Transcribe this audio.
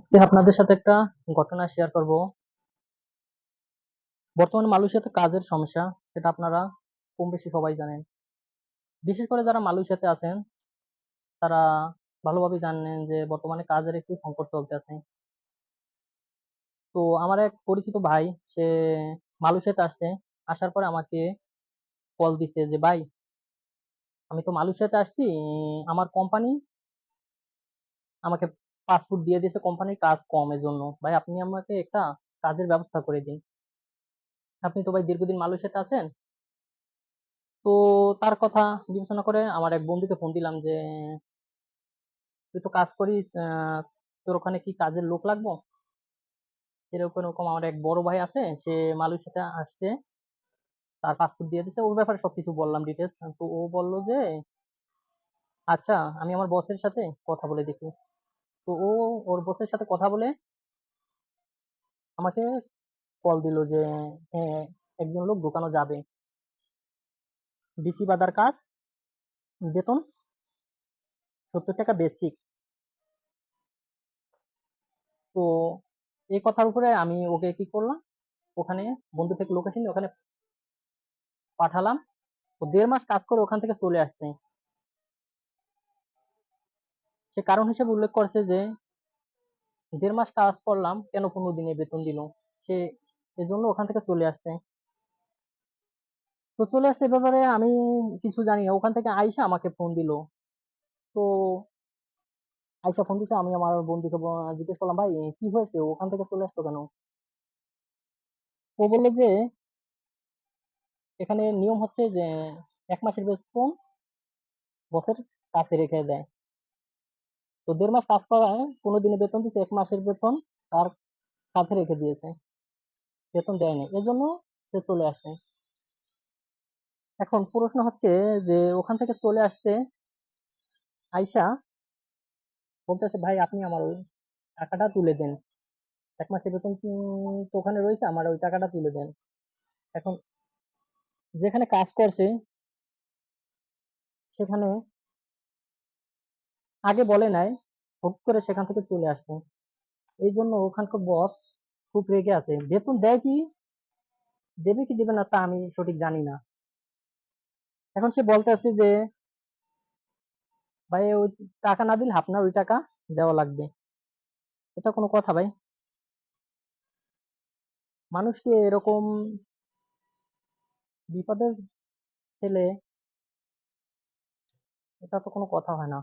আজকে আপনাদের সাথে একটা ঘটনা শেয়ার করব। বর্তমানে মালয়েশিয়াতে কাজের সমস্যা, সেটা আপনারা কম বেশি সবাই জানেন। বিশেষ করে যারা মালয়েশিয়াতে আছেন, তারা ভালোভাবে জানেন যে বর্তমানে কাজের একটু সংকট চলতেছে তো আমার এক পরিচিত ভাই, সে মালয়েশিয়াতে আসছে, আসার পরে আমাকে কল দিছে যে, ভাই, আমি তো মালয়েশিয়াতে আসছি, আমার কোম্পানি আমাকে পাসপোর্ট দিয়ে দিয়েছে কোম্পানির কাজ কম জন্য ভাই, আপনি আমাকে একটা কাজের ব্যবস্থা করে দিন। আপনি তো ভাই দীর্ঘদিন মালয়েশিয়াতে আছেন? তো তার কথা বিবেচনা করে আমার এক বন্ধুকে ফোন দিলাম যে, তুই তো কাজ করিস তোর ওখানে কি কাজের লোক লাগবো? এরকম এরকম আমার এক বড় ভাই আছে, সে মালয়েশিয়াতে আসছে। তার পাসপোর্ট দিয়ে দিছে ওর ব্যাপারে সবকিছু বললাম ডিটেলস তো ও বলল যে আচ্ছা আমি আমার বসের সাথে কথা বলে দেখি। তো ও ওর বসের সাথে কথা বলে আমাকে কল দিল যে হ্যাঁ একজন লোক ঢোকানো যাবে। বিসি বাদার কাজ, বেতন সত্তর টাকা বেসিক তো এই কথার উপরে আমি ওকে কি করলাম? ওখানে বন্ধু থেকে লোকেশন ওখানে পাঠালাম। দেড় মাস কাজ করে ওখান থেকে চলে আসছে। সে কারণ হিসেবে উল্লেখ করছে যে, দেড় মাস কাজ করলাম, কেন পনেরো দিনে বেতন দিল? সে এজন্য ওখান থেকে চলে আসছে। তো চলে আসছে ব্যাপারে আমি কিছু জানি না। ওখান থেকে আইসা আমাকে ফোন দিল। তো আইসা ফোন দিছে, আমি আমার বন্ধুকে জিজ্ঞেস করলাম, ভাই, কি হয়েছে? ওখান থেকে চলে আসতো কেন? ও বলল যে, এখানে নিয়ম হচ্ছে যে, এক মাসের বেতন বসের কাছে রেখে দেয়। তো দেড় মাস কাজ করায় পনেরো দিনে বেতন দিছে, এক মাসের বেতন তার সাথে রেখে দিয়েছে। বেতন দেয়নি, এজন্য সে চলে আসছে। এখন প্রশ্ন হচ্ছে যে ওখান থেকে চলে আসছে আইসা বলতেছে, ভাই, আপনি আমার ওই টাকাটা তুলে দেন। এক মাসের বেতন তো ওখানে রয়েছে, আমার ওই টাকাটা তুলে দেন। এখন যেখানে কাজ করছে, সেখানে আগে বলে নাই, হুট করে সেখান থেকে চলে আসছে। এই জন্য ওখানকার বস খুব রেগে আছে। বেতন দেয় কি? দেবে কি দেবে না তা আমি সঠিক জানি না। এখন সে বলতে আছে যে, ভাই, ওই টাকা না দিলে আপনার ওই টাকা দেওয়া লাগবে। এটা কোনো কথা ভাই। মানুষকে এরকম বিপদে ফেলে, এটা তো কোনো কথা হয় না।